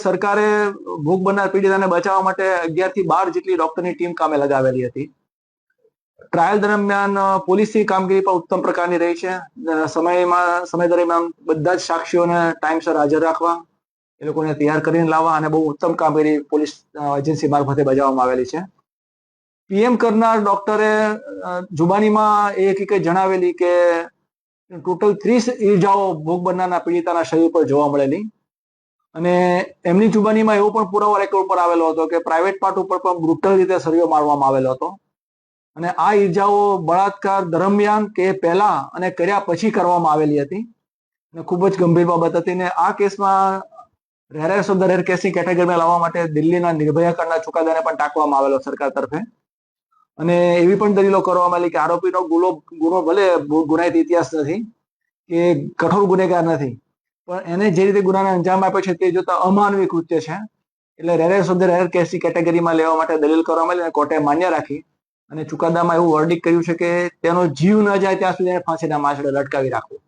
સરકારે ભોગ બનનાર પીડિતાને બચાવવા માટે અગિયારથી બાર જેટલી ડોક્ટરની ટીમ કામે લગાવેલી હતી. ટ્રાયલ દરમિયાન પોલીસની કામગીરી પણ ઉત્તમ પ્રકારની રહી છે. સમયમાં, સમય દરમિયાન બધા જ સાક્ષીઓને ટાઈમસર હાજર રાખવા, એ લોકોને તૈયાર કરીને લાવવા અને બહુ ઉત્તમ કામગીરી પોલીસ એજન્સી મારફતે બજાવવામાં આવેલી છે. પીએમ કરનાર ડોક્ટરે જુબાનીમાં એ હકીકત જણાવેલી કે ટોટલ ત્રીસ ઈજાઓ ભોગ બનનારના પીડિતાના શરીર પર જોવા મળેલી. અને એમની જુબાનીમાં એવો પણ પુરાવો રેકોર્ડ પર આવેલો હતો કે પ્રાઇવેટ પાર્ટ ઉપર પણ બ્રુટલ રીતે સળિયો મારવામાં આવેલો હતો. અને આ ઈજાઓ બળાત્કાર દરમિયાન કે પહેલા અને કર્યા પછી કરવામાં આવેલી હતી. અને ખૂબ જ ગંભીર બાબત હતી ને આ કેસમાં રેરેસ ઓફ ધ રેર કેસની કેટેગરીમાં લાવવા માટે દિલ્હીના નિર્ભયા કાંડના ચુકાદાને પણ ટાંકવામાં આવેલો સરકાર તરફે. અને એવી પણ દલીલો કરવામાં આવેલી કે આરોપીનો ગુનો ગુનો ભલે ગુનાહિત ઇતિહાસ નથી કે કઠોર ગુનેગાર નથી. પણ એને જે રીતે ગુનાને અંજામ આપ્યો છે તે જોતા અમાનવી કૃત્ય છે. એટલે રેરેસ ઓફ ધ રેર કેસની કેટેગરીમાં લેવા માટે દલીલ કરવામાં આવી અને કોર્ટે માન્ય રાખી. અને ચુકાદામાં એવું વર્ડિક કર્યું છે કે તેનો જીવ ન જાય ત્યાં સુધી એને ફાંસીના માછડે લટકાવી રાખવું.